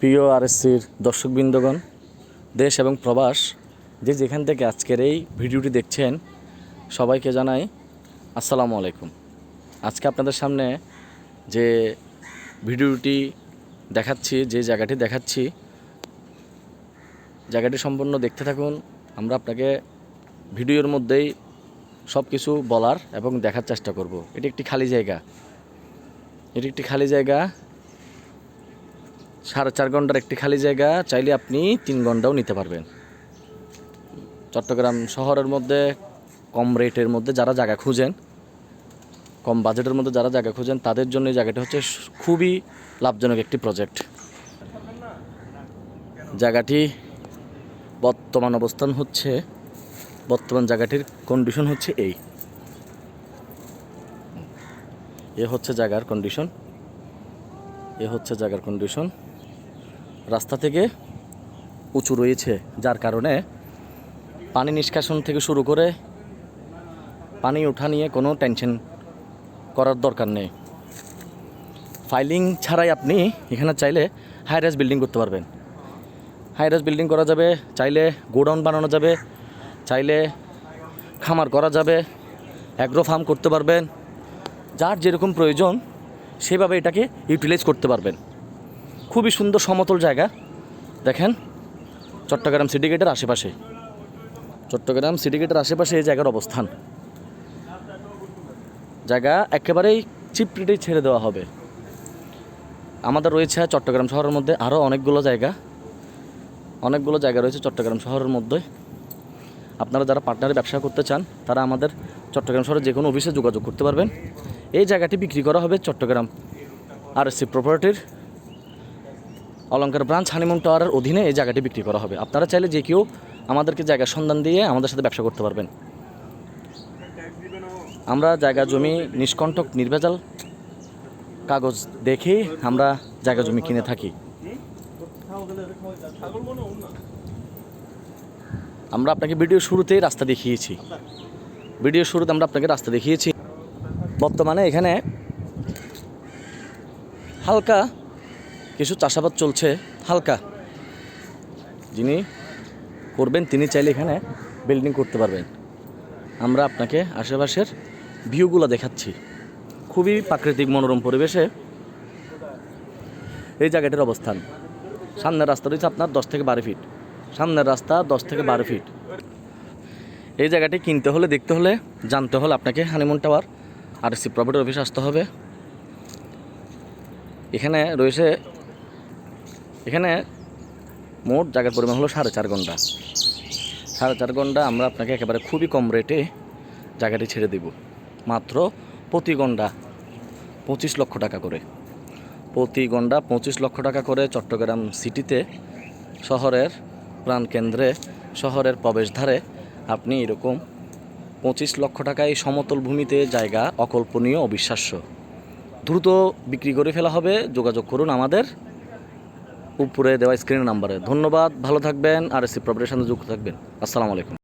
প্রিয় আরএসসির দর্শকবৃন্দগণ, দেশ এবং প্রবাস, যে যেখান থেকে আজকের এই ভিডিওটি দেখছেন, সবাইকে জানাই আসসালামু আলাইকুম। আজকে আপনাদের সামনে যে ভিডিওটি দেখাচ্ছি, যে জায়গাটি দেখাচ্ছি, জায়গাটি সম্পূর্ণ দেখতে থাকুন। আমরা আপনাকে ভিডিওর মধ্যেই সব কিছু বলার এবং দেখার চেষ্টা করব। এটি একটি খালি জায়গা। এটি একটি খালি জায়গা। সাড়ে চার ঘণ্টার একটি খালি জায়গা, চাইলে আপনি তিন ঘন্টাও নিতে পারবেন। চট্টগ্রাম শহরের মধ্যে কম রেটের মধ্যে যারা জায়গা খুঁজেন, কম বাজেটের মধ্যে যারা জায়গা খুঁজেন, তাদের জন্য এই জায়গাটি হচ্ছে খুবই লাভজনক একটি প্রজেক্ট জায়গাটি বর্তমান অবস্থান হচ্ছে, বর্তমান জায়গাটির কন্ডিশন হচ্ছে এই। এ হচ্ছে জায়গার কন্ডিশন এ হচ্ছে জায়গার কন্ডিশন রাস্তা থেকে উঁচু রয়েছে, যার কারণে পানি নিষ্কাশন থেকে শুরু করে পানি ওঠা নিয়ে কোনো টেনশন করার দরকার নেই। ফাইলিং ছাড়াই আপনি এখানে চাইলে হাই রাইজ বিল্ডিং করতে পারবেন। হাই রাইজ বিল্ডিং করা যাবে, চাইলে গোডাউন বানানো যাবে, চাইলে খামার করা যাবে অ্যাগ্রো ফার্ম করতে পারবেন। যার যেরকম প্রয়োজন, সেভাবে এটাকে ইউটিলাইজ করতে পারবেন। খুবই সুন্দর সমতল জায়গা। দেখেন, চট্টগ্রাম সিটি গেটের আশেপাশে। চট্টগ্রাম সিটি গেটের আশেপাশে এই জায়গার অবস্থান। জায়গা একেবারেই চিপ ছেড়ে দেওয়া হবে। আমাদের রয়েছে চট্টগ্রাম শহরের মধ্যে আরও অনেকগুলো জায়গা। অনেকগুলো জায়গা রয়েছে চট্টগ্রাম শহরের মধ্যে। আপনারা যারা পার্টনারে ব্যবসা করতে চান, তারা আমাদের চট্টগ্রাম শহরে যে কোনো অফিসে যোগাযোগ করতে পারবেন। এই জায়গাটি বিক্রি করা হবে চট্টগ্রাম আর সি প্রপার্টির অলঙ্কার ব্রাঞ্চ হানিমুন টাওয়ারের অধীনে এই জায়গাটি বিক্রি করা হবে। আপনারা চাইলে যে কেউ আমাদেরকে জায়গার সন্ধান দিয়ে আমাদের সাথে ব্যবসা করতে পারবেন। আমরা জায়গা জমি নিষ্কণ্টক, নির্ভেজাল কাগজ দেখে আমরা জায়গা জমি কিনে থাকি। আমরা আপনাকে ভিডিও শুরুতেই রাস্তা দেখিয়েছি। ভিডিও শুরুতে আমরা আপনাকে রাস্তা দেখিয়েছি। বর্তমানে এখানে হালকা কিছু চাষাবাদ চলছে হালকা। যিনি করবেন, তিনি চাইলে এখানে বিল্ডিং করতে পারবেন। আমরা আপনাকে আশেপাশের ভিউগুলো দেখাচ্ছি। খুবই প্রাকৃতিক মনোরম পরিবেশে এই জায়গাটির অবস্থান। সামনের রাস্তা রয়েছে আপনার দশ থেকে বারো ফিট সামনের রাস্তা দশ থেকে বারো ফিট এই জায়গাটি কিনতে হলে, দেখতে হলে, জানতে হলে আপনাকে হানিমুন টাওয়ার আর সি প্রপার্টি অফিস আসতে হবে। এখানে রয়েছে এখানে মোট জায়গার পরিমাণ হলো সাড়ে চার ঘণ্টা। সাড়ে চার ঘণ্টা আমরা আপনাকে একেবারে খুবই কম রেটে জায়গাটি ছেড়ে দেব। মাত্র প্রতি ঘণ্টা পঁচিশ লক্ষ টাকা করে। প্রতি ঘণ্টা পঁচিশ লক্ষ টাকা করে চট্টগ্রাম সিটিতে শহরের প্রাণকেন্দ্রে শহরের প্রবেশদ্বারে আপনি এরকম পঁচিশ লক্ষ টাকায় সমতল ভূমিতে জায়গা অকল্পনীয় অবিশ্বাস্য। দ্রুত বিক্রি করে ফেলা হবে। যোগাযোগ করুন আমাদের। উপরে দেওয়া স্ক্রিন নাম্বারে ধন্যবাদ ভালো থাকবেন আর এসি প্রপারের যুক্ত থাকবেন। আসসালামু আলাইকুম।